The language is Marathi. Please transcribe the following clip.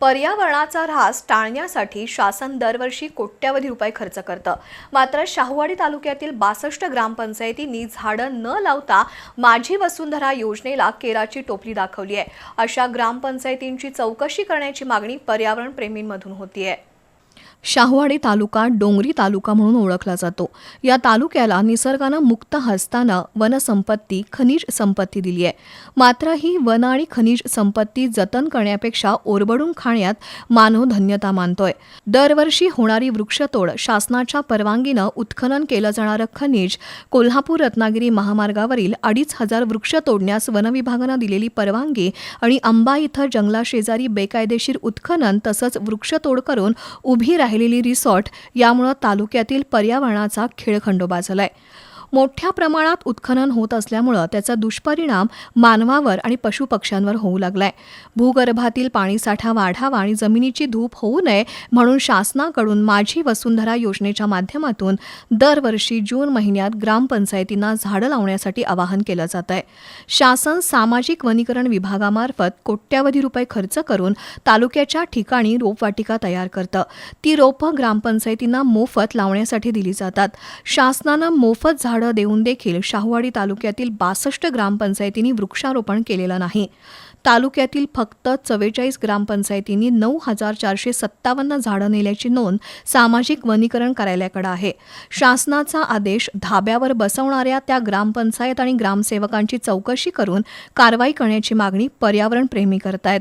पर्यावरणाचा ऱ्हास टाळण्यासाठी शासन दरवर्षी कोट्यवधी रुपये खर्च करतं. मात्र शाहूवाडी तालुक्यातील बासष्ट ग्रामपंचायतींनी झाडं न लावता माझी वसुंधरा योजनेला केराची टोपली दाखवली आहे. अशा ग्रामपंचायतींची चौकशी करण्याची मागणी पर्यावरण प्रेमींमधून होतीये. शाहवाडी तालुका डोंगरी तालुका म्हणून ओळखला जातो. या तालुक्याला निसर्गानं मुक्त हस्तानं वनसंपत्ती खनिज संपत्ती दिली आहे. मात्र ही वन आणि खनिज संपत्ती जतन करण्यापेक्षा ओरबडून खाण्यात मानव धन्यता मानतोय. दरवर्षी होणारी वृक्षतोड शासनाच्या परवानगीनं उत्खनन केलं जाणारं खनिज कोल्हापूर रत्नागिरी महामार्गावरील अडीच हजार वृक्ष तोडण्यास वनविभागानं दिलेली परवानगी आणि अंबा इथं जंगलाशेजारी बेकायदेशीर उत्खनन तसंच वृक्षतोड करून उभी राहिलेली रिसॉर्ट यामुळं तालुक्यातील पर्यावरणाचा खेळखंडोबा झालाय. मोठ्या प्रमाणात उत्खनन होत असल्यामुळं त्याचा दुष्परिणाम मानवावर आणि पशुपक्ष्यांवर होऊ लागलाय. भूगर्भातील पाणीसाठा वाढावा आणि जमिनीची धूप होऊ नये म्हणून शासनाकडून माझी वसुंधरा योजनेच्या माध्यमातून दरवर्षी जून महिन्यात ग्रामपंचायतींना झाडं लावण्यासाठी आवाहन केलं जात आहे शासन सामाजिक वनीकरण विभागामार्फत कोट्यावधी रुपये खर्च करून तालुक्याच्या ठिकाणी रोपवाटिका तयार करतं. ती रोपं ग्रामपंचायतींना मोफत लावण्यासाठी दिली जातात. शासनानं मोफत झाड देऊन देखील शाहूवाडी तालुक्यातील बासष्ट ग्रामपंचायतींनी वृक्षारोपण केलेलं नाही. तालुक्यातील फक्त चव्वेचाळीस ग्रामपंचायतींनी नऊ हजार चारशे सत्तावन्न झाडं नेल्याची नोंद सामाजिक वनीकरण कार्यालयाकडे आहे. शासनाचा आदेश धाब्यावर बसवणाऱ्या त्या ग्रामपंचायत आणि ग्रामसेवकांची चौकशी करून कारवाई करण्याची मागणी पर्यावरण प्रेमी करतायत.